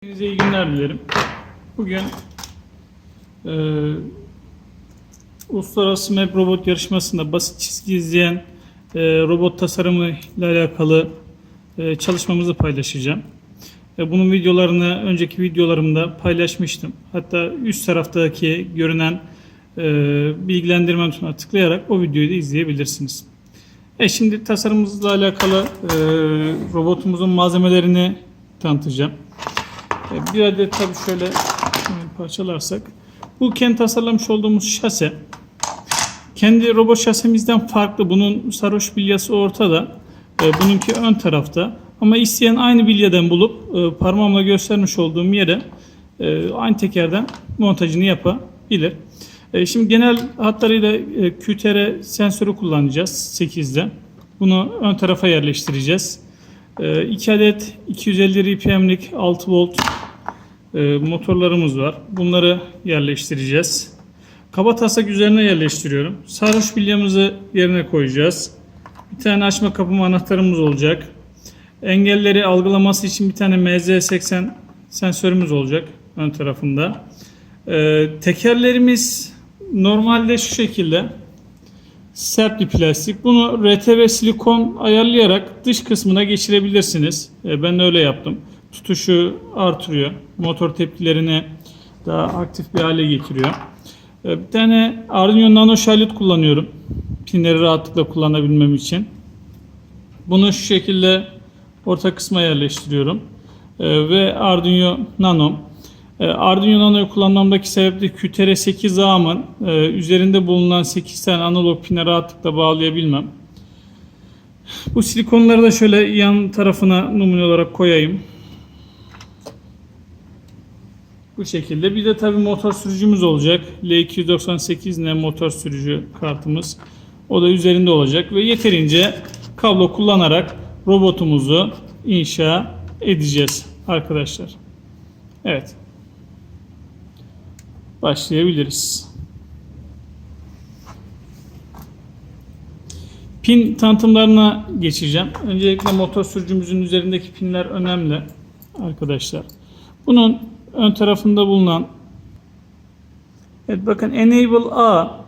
Hepinize iyi günler dilerim. Bugün e, Uluslararası MEB Robot Yarışması'nda basit çizgi izleyen e, robot tasarımı ile alakalı e, çalışmamızı paylaşacağım. E, bunun videolarını önceki videolarımda paylaşmıştım. Hatta üst taraftaki görünen e, bilgilendirme butonuna tıklayarak o videoyu da izleyebilirsiniz. E şimdi tasarımımızla alakalı e, robotumuzun malzemelerini tanıtacağım. E, Bir adet tabii şöyle parçalarsak. Bu kendi tasarlamış olduğumuz şase. Kendi robot şasemizden farklı. Bunun sarhoş bilyası ortada. E, Bununki ön tarafta. Ama isteyen aynı bilyadan bulup e, parmağımla göstermiş olduğum yere aynı tekerden montajını yapabilir. Şimdi genel hatlarıyla QTR sensörü kullanacağız 8'de. Bunu ön tarafa yerleştireceğiz. 2 adet 250 RPM'lik 6 volt e, motorlarımız var. Bunları yerleştireceğiz. Kaba taslak üzerine yerleştiriyorum. Sarhoş bilyamızı yerine koyacağız. Bir tane açma kapama anahtarımız olacak. Engelleri algılaması için bir tane MZ80 sensörümüz olacak ön tarafında. E, tekerlerimiz normalde şu şekilde sert bir plastik. Bunu RTV silikon ayarlayarak dış kısmına geçirebilirsiniz. E, Ben de öyle yaptım. Tutuşu artırıyor. Motor tepkilerini daha aktif bir hale getiriyor. E, Bir tane Arduino Nano Shield'ı kullanıyorum. Pinleri rahatlıkla kullanabilmem için. Bunu şu şekilde orta kısma yerleştiriyorum. E, Ve Arduino Nano. E, Arduino Nano'yu kullanmamdaki sebep de QTR8 ağımın e, üzerinde bulunan 8 tane analog pine rahatlıkla bağlayabilmem. Bu silikonları da şöyle yan tarafına numune olarak koyayım. Bu şekilde. Bir de tabii motor sürücümüz olacak. L298N motor sürücü kartımız. O da üzerinde olacak ve yeterince kablo kullanarak robotumuzu inşa edeceğiz arkadaşlar. Evet. Başlayabiliriz. Pin tanıtımlarına geçeceğim. Öncelikle motor sürücümüzün üzerindeki pinler önemli arkadaşlar. Bunun ön tarafında bulunan Evet bakın Enable A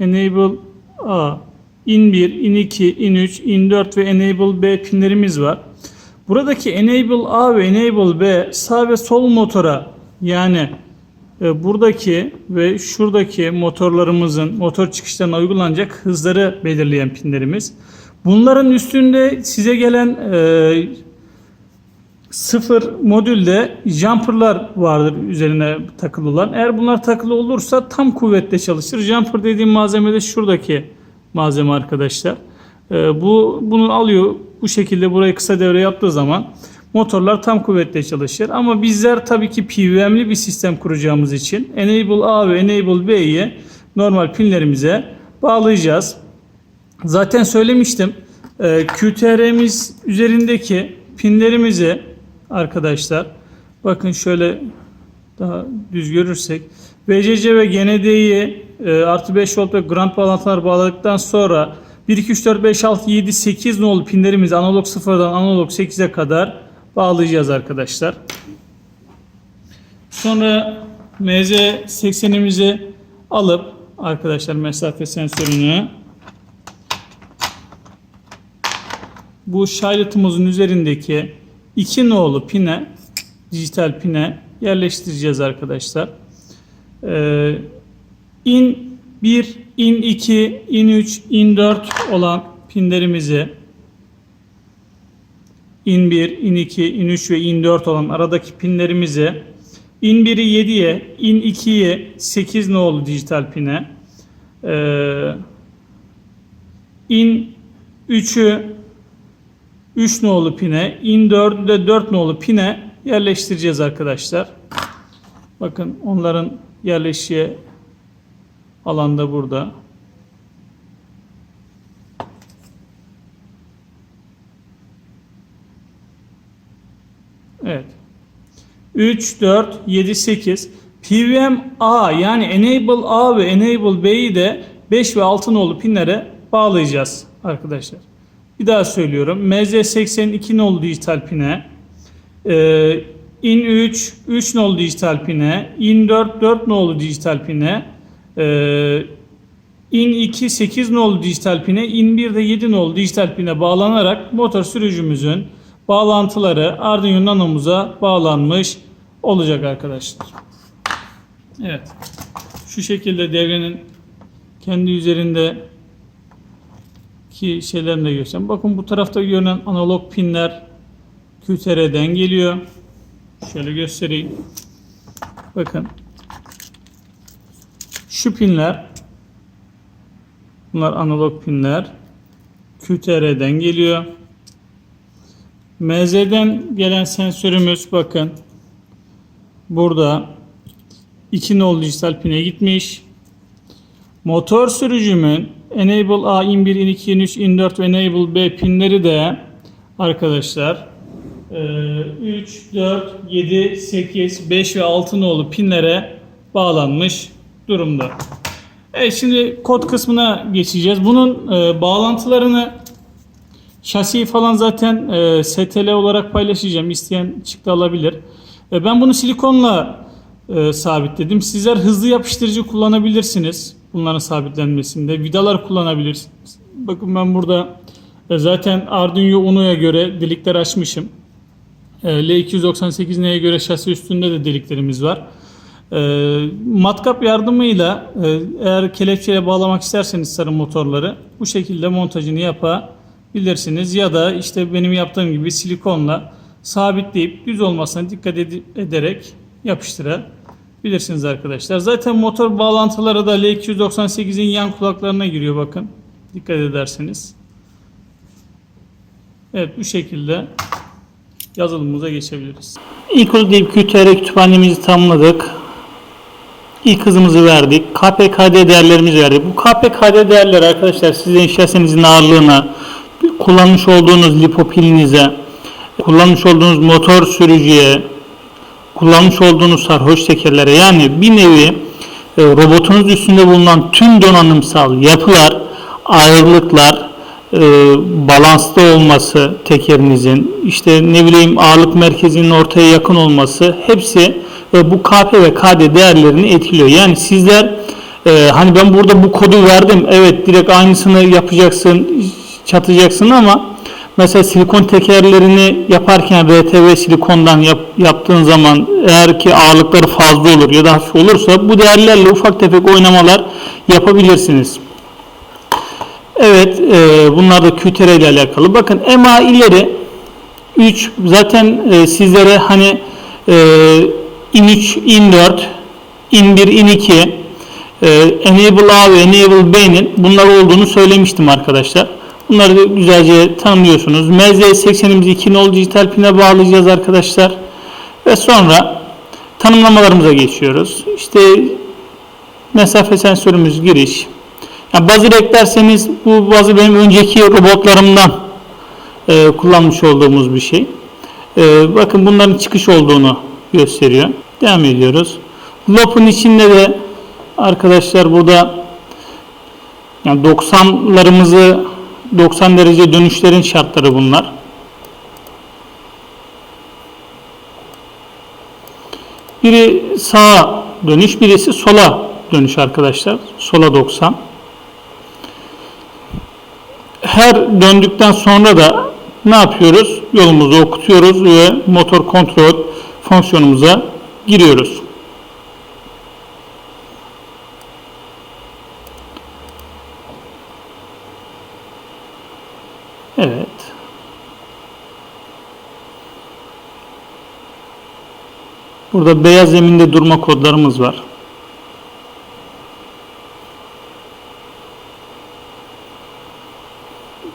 Enable A in 1, in 2, in 3, in 4 ve Enable B pinlerimiz var. Buradaki Enable A ve Enable B sağ ve sol motora yani buradaki ve şuradaki motorlarımızın motor çıkışlarına uygulanacak hızları belirleyen pinlerimiz. Bunların üstünde size gelen e, sıfır modülde jumperlar vardır üzerine takılı olan. Eğer bunlar takılı olursa tam kuvvetle çalışır. Jumper dediğim malzeme de şuradaki malzeme arkadaşlar. E, bu bunu alıyor bu şekilde burayı kısa devre yaptığı zaman motorlar tam kuvvetle çalışır. Ama bizler tabii ki PWM'li bir sistem kuracağımız için Enable A ve Enable B'yi normal pinlerimize bağlayacağız. Zaten söylemiştim. e, QTR'miz üzerindeki pinlerimizi arkadaşlar bakın şöyle daha düz görürsek VCC ve GND'yi e, artı 5 volt ve ground bağlantılar bağladıktan sonra 1, 2, 3, 4, 5, 6, 7, 8 nolu pinlerimizi analog 0'dan analog 8'e kadar bağlayacağız arkadaşlar. Sonra MZ80'imizi alıp arkadaşlar mesafe sensörünü bu şaylatımızın üzerindeki iki nolu pine dijital pine yerleştireceğiz arkadaşlar. Ee, in 1, in 2, in 3, in 4 olan pinlerimizi in 1, in 2, in 3 ve in 4 olan aradaki pinlerimizi in 1'i 7'ye, in 2'yi 8 nolu dijital pine ee, in 3'ü 3 nolu pine, in 4'ü de 4 nolu pine yerleştireceğiz arkadaşlar. Bakın onların yerleşiği alanda burada. Evet. 3, 4, 7, 8. PWM A yani Enable A ve Enable B'yi de 5 ve 6 nolu pinlere bağlayacağız arkadaşlar. Bir daha söylüyorum. MZ82 nolu dijital pine, e, in 3 3 nolu dijital pine, in 4 4 nolu dijital pine, e, in 2 8 nolu dijital pine, in 1 de 7 nolu dijital pine bağlanarak motor sürücümüzün bağlantıları Arduino Nano'muza bağlanmış olacak arkadaşlar. Evet. Şu şekilde devrenin kendi üzerinde ki şeylerini de göstereyim. Bakın bu tarafta görünen analog pinler QTR'den geliyor. Şöyle göstereyim. Bakın. Şu pinler bunlar analog pinler QTR'den geliyor. MZ'den gelen sensörümüz bakın burada 2 nolu dijital pine gitmiş. Motor sürücümün Enable A, in 1, in 2, in 3, in 4 ve Enable B pinleri de arkadaşlar e, 3, 4, 7, 8, 5 ve 6 nolu pinlere bağlanmış durumda. Evet şimdi kod kısmına geçeceğiz. Bunun e, bağlantılarını şasiyi falan zaten e, STL olarak paylaşacağım. İsteyen çıktı alabilir. E, ben bunu silikonla e, sabitledim. Sizler hızlı yapıştırıcı kullanabilirsiniz. Bunların sabitlenmesinde. Vidalar kullanabilirsiniz. Bakın ben burada e, zaten Arduino Uno'ya göre delikler açmışım. E, L298N'ye göre şasi üstünde de deliklerimiz var. E, matkap yardımıyla e, eğer kelepçeyle bağlamak isterseniz sarı motorları bu şekilde montajını yapabilirsiniz. Ya da işte benim yaptığım gibi silikonla sabitleyip düz olmasına dikkat ed- ederek yapıştırabilirsiniz arkadaşlar. Zaten motor bağlantıları da L298'in yan kulaklarına giriyor bakın. Dikkat ederseniz. Evet bu şekilde yazılımımıza geçebiliriz. İlk deyip QTR kütüphanemizi tamamladık. İlk hızımızı verdik. KPKD değerlerimizi verdik. Bu KPKD değerleri arkadaşlar sizin şasenizin ağırlığına, kullanmış olduğunuz lipopilinize, kullanmış olduğunuz motor sürücüye, kullanmış olduğunuz sarhoş tekerlere yani bir nevi e, robotunuz üstünde bulunan tüm donanımsal yapılar, ağırlıklar, e, balanslı olması tekerinizin, işte ne bileyim ağırlık merkezinin ortaya yakın olması hepsi e, bu KP ve KD değerlerini etkiliyor. Yani sizler e, hani ben burada bu kodu verdim, evet direkt aynısını yapacaksın, çatacaksın ama mesela silikon tekerlerini yaparken RTV silikondan yap, yaptığın zaman eğer ki ağırlıkları fazla olur ya da hafif olursa bu değerlerle ufak tefek oynamalar yapabilirsiniz. Evet, e, bunlar da QTR ile alakalı. Bakın EMA ileri 3 zaten e, sizlere hani e, in 3, in 4, in 1, in 2 e, Enable A ve Enable B'nin bunlar olduğunu söylemiştim arkadaşlar. Bunları da güzelce tanımlıyorsunuz. MZ80'imizi 2 nol dijital pine bağlayacağız arkadaşlar. Ve sonra tanımlamalarımıza geçiyoruz. İşte mesafe sensörümüz giriş. Yani buzzer eklerseniz bu buzzer benim önceki robotlarımdan e, kullanmış olduğumuz bir şey. E, bakın bunların çıkış olduğunu gösteriyor. Devam ediyoruz. Loop'un içinde de arkadaşlar burada yani 90'larımızı 90 derece dönüşlerin şartları bunlar. Biri sağa dönüş, birisi sola dönüş arkadaşlar. Sola 90. Her döndükten sonra da ne yapıyoruz? Yolumuzu okutuyoruz ve motor kontrol fonksiyonumuza giriyoruz. Evet. Burada beyaz zeminde durma kodlarımız var.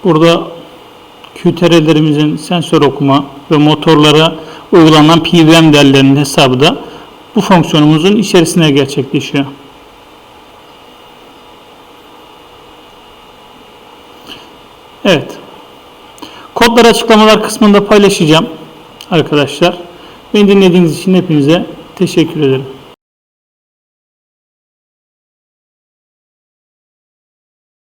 Burada QTR'lerimizin sensör okuma ve motorlara uygulanan PWM değerlerinin hesabı da bu fonksiyonumuzun içerisine gerçekleşiyor. Evet. Kodları açıklamalar kısmında paylaşacağım arkadaşlar. Beni dinlediğiniz için hepinize teşekkür ederim.